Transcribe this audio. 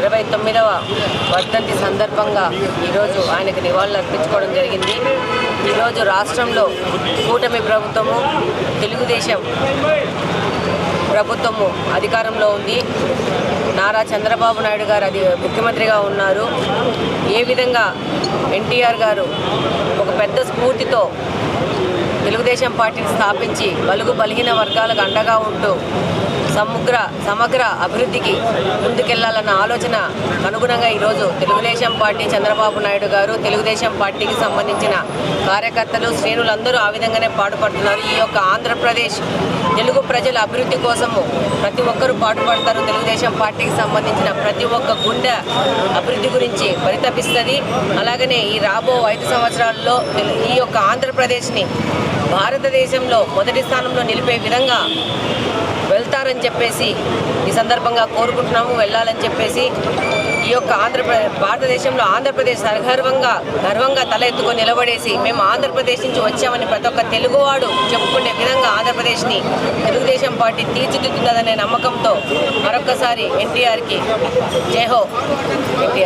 ఇరవై తొమ్మిదవ వర్ధంతి సందర్భంగా ఈరోజు ఆయనకు నివాళులు అర్పించుకోవడం జరిగింది. ఈరోజు రాష్ట్రంలో కూటమి ప్రభుత్వము తెలుగుదేశం ప్రభుత్వము అధికారంలో ఉంది. నారా చంద్రబాబు నాయుడు గారు అది ముఖ్యమంత్రిగా ఉన్నారు. ఏ విధంగా ఎన్టీఆర్ గారు ఒక పెద్ద స్ఫూర్తితో తెలుగుదేశం పార్టీని స్థాపించి బలుగు బలిహీన వర్గాలకు అండగా ఉంటూ సమగ్ర సమగ్ర అభివృద్ధికి ముందుకెళ్ళాలన్న ఆలోచన అనుగుణంగా ఈరోజు తెలుగుదేశం పార్టీ చంద్రబాబు నాయుడు గారు తెలుగుదేశం పార్టీకి సంబంధించిన కార్యకర్తలు శ్రేణులందరూ ఆ విధంగానే పాటుపడుతున్నారు. ఈ యొక్క ఆంధ్రప్రదేశ్ తెలుగు ప్రజల అభివృద్ధి కోసము ప్రతి ఒక్కరూ పాటుపడతారు. తెలుగుదేశం పార్టీకి సంబంధించిన ప్రతి ఒక్క గుండె అభివృద్ధి గురించి పరితపిస్తుంది. అలాగనే ఈ రాబో ఐదు సంవత్సరాల్లో ఈ యొక్క ఆంధ్రప్రదేశ్ని భారతదేశంలో మొదటి స్థానంలో నిలిపే విధంగా వెళ్తారని చెప్పేసి ఈ సందర్భంగా కోరుకుంటున్నాము. వెళ్ళాలని చెప్పేసి ఈ యొక్క ఆంధ్రప్రదేశ్ భారతదేశంలో ఆంధ్రప్రదేశ్ సగర్వంగా గర్వంగా తల ఎత్తుకొని నిలబడేసి మేము ఆంధ్రప్రదేశ్ నుంచి వచ్చామని ప్రతి ఒక్క తెలుగువాడు చెప్పుకునే విధంగా ఆంధ్రప్రదేశ్ని తెలుగుదేశం పార్టీ తీర్చిదిద్దుతుందనే నమ్మకంతో మరొక్కసారి ఎన్టీఆర్కి జై హో ఎన్టీఆర్.